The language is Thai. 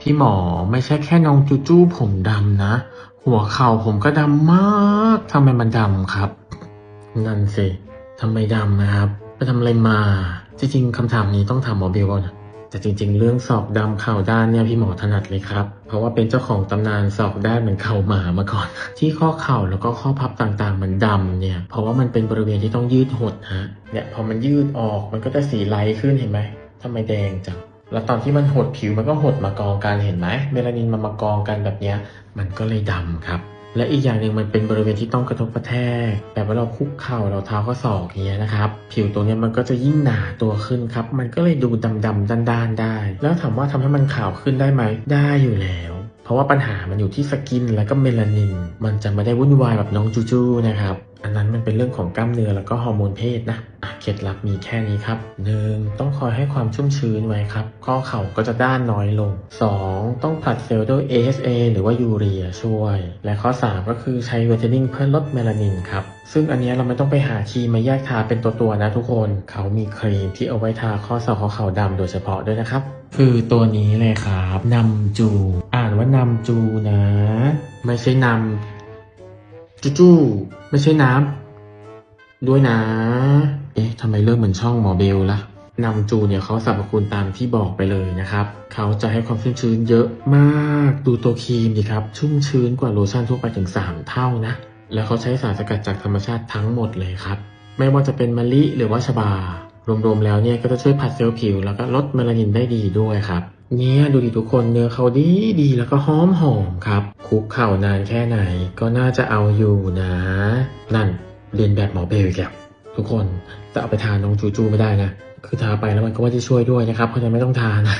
พี่หมอไม่ใช่แค่น้องจูจูผมดำนะ หัวเข่าผมก็ดำมากทำไมมันดำครับ นั่นสิทำไมดำนะครับไปทำอะไรมา จริงๆคำถามนี้ต้องถามหมอเบลก่อนนะแต่จริง ๆ เรื่องศอกดำเข่าด้านเนี่ยพี่หมอถนัดเลยครับ เพราะว่าเป็นเจ้าของตำนานศอกด้านเหมือนเข่าหมามาก่อน ที่ข้อเข่าแล้วก็ข้อพับต่างๆมันดำเนี่ย เพราะว่ามันเป็นบริเวณที่ต้องยืดหดฮะเนี่ยพอมันยืดออกมันก็จะสีไลท์ขึ้นเห็นไหมทำไมแดงจัง แล้วตอนที่มันหดผิวมันก็หดมากองกันเห็นไหมเมลานินมันมากองกันแบบนี้มันก็เลยดำครับ และอีกอย่างหนึ่งมันเป็นบริเวณที่ต้องกระทบกระแทกแบบว่าเราคุกเข่าเราเท้าข้อศอกอย่างเงี้ยนะครับ ผิวตรงนี้มันก็จะยิ่งหนาตัวขึ้นครับ มันก็เลยดูดำดำด้านด้านๆได้ แล้วถามว่าทำให้มันขาวขึ้นได้ไหมได้อยู่แล้วเพราะว่าปัญหามันอยู่ที่สกินและก็เมลานิน มันจะไม่ได้วุ่นวายแบบน้องจูจูนะครับ อันนั้นมันเป็นเรื่องของกล้ามเนื้อแล้วก็ฮอร์โมนเพศนะ เคล็ดลับมีแค่นี้ครับ 1. ต้องคอยให้ความชุ่มชื้นไว้ครับ ข้อเข่าก็จะด้านน้อยลง 2. ต้องผลัดเซลล์ด้วย AHA หรือว่ายูเรียช่วย และข้อ 3 ก็คือใช้เวทเทนนิ่งเพื่อลดเมลานินครับ ซึ่งอันนี้เราไม่ต้องไปหาครีมมาแยกทาเป็นตัวๆนะทุกคน เขามีครีมที่เอาไว้ทาข้อศอกข้อเข่าดำโดยเฉพาะด้วยนะครับคือตัวนี้เลยครับนำจู อ่านว่านำจูนะ ไม่ใช่นำจูจูไม่ใช่น้ำด้วยนะ เอ๊ะทำไมเริ่มเหมือนช่องหมอเบลละนำจูเนี่ยเขาสรรพคุณตามที่บอกไปเลยนะครับ เขาจะให้ความชุ่มชื้นเยอะมาก ดูตัวครีมดิครับ ชุ่มชื้นกว่าโลชั่นทั่วไปถึง 3 เท่านะ แล้วเขาใช้สารสกัดจากธรรมชาติทั้งหมดเลยครับ ไม่ว่าจะเป็นมะลิหรือว่าชบา รวมๆแล้วเนี่ยก็จะช่วยผัดเซลล์ผิว แล้วก็ลดเมลานินได้ดีด้วยครับเนี่ยดูดิทุกคนเนื้อเขาดีดีแล้วก็หอมหอมครับ คุกเข่านานแค่ไหนก็น่าจะเอาอยู่นะ นั่นเรียนแบบหมอเบลอีกแล้ว ทุกคนแต่เอาไปทานน้องจูจูไม่ได้นะ คือทาไปแล้วมันก็ไม่ได้ช่วยด้วยนะครับเพราะฉะนั้นไม่ต้องทานะ